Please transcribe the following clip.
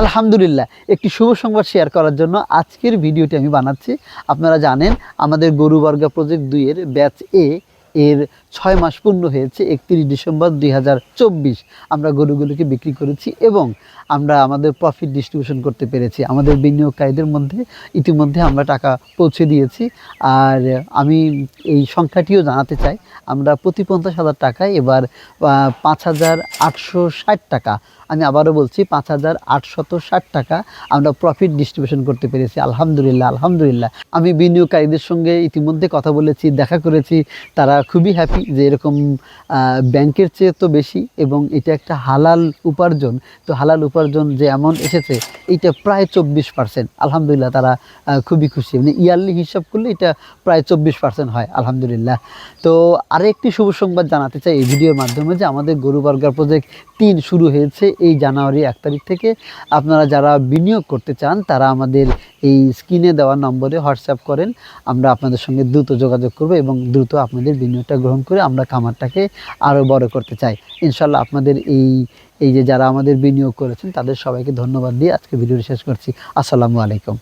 আলহামদুলিল্লাহ, একটি শুভ সংবাদ শেয়ার করার জন্য আজকের ভিডিওটি আমি বানাচ্ছি। আপনারা জানেন, আমাদের গরুবর্গা প্রজেক্ট দুইয়ের ব্যাচ এ এর ছয় মাস পূর্ণ হয়েছে, একত্রিশ ডিসেম্বর দুই হাজার চব্বিশ। আমরা গরুগুলোকে বিক্রি করেছি এবং আমরা আমাদের প্রফিট ডিস্ট্রিবিউশন করতে পেরেছি। আমাদের বিনিয়োগকারীদের মধ্যে, ইতিমধ্যে আমরা টাকা পৌঁছে দিয়েছি। আর আমি এই সংখ্যাটিও জানাতে চাই, আমরা প্রতি পঞ্চাশ হাজার টাকায় এবার পাঁচ হাজার আটশো ষাট টাকা, আমি আবারও বলছি পাঁচ হাজার আটশত ষাট টাকা আমরা প্রফিট ডিস্ট্রিবিউশন করতে পেরেছি। আলহামদুলিল্লাহ আলহামদুলিল্লাহ। আমি বিনিয়োগকারীদের সঙ্গে ইতিমধ্যে কথা বলেছি, দেখা করেছি, তারা খুবই হ্যাপি যে এরকম ব্যাংকের চেয়ে তো বেশি এবং এটা একটা হালাল উপার্জন। তো হালাল উপার্জন যে এমন এসেছে, এটা প্রায় চব্বিশ পার্সেন্ট আলহামদুলিল্লাহ তারা খুবই খুশি। মানে ইয়ারলি হিসাব করলে এটা প্রায় চব্বিশ পার্সেন্ট হয়, আলহামদুলিল্লাহ। তো আরেকটি শুভ সংবাদ জানাতে চাই এই ভিডিওর মাধ্যমে যে আমাদের গরু বার্গার প্রজেক্ট তিন শুরু হয়েছে এই জানুয়ারি এক তারিখ থেকে। আপনারা যারা বিনিয়োগ করতে চান, তারা আমাদের এই স্ক্রিনে দেওয়া নম্বরে হোয়াটসঅ্যাপ করেন, আমরা আপনাদের সঙ্গে দ্রুত যোগাযোগ করব এবং দ্রুত আপনাদের বিনিয়োগটা গ্রহণ করে আমরা খামারটাকে আরও বড় করতে চাই। ইনশাল্লাহ আপনাদের এই এই যে যারা আমাদের বিনিয়োগ করেছেন, তাদের সবাইকে ধন্যবাদ দিয়ে আজকে ভিডিওটি শেষ করছি। আসসালামু আলাইকুম।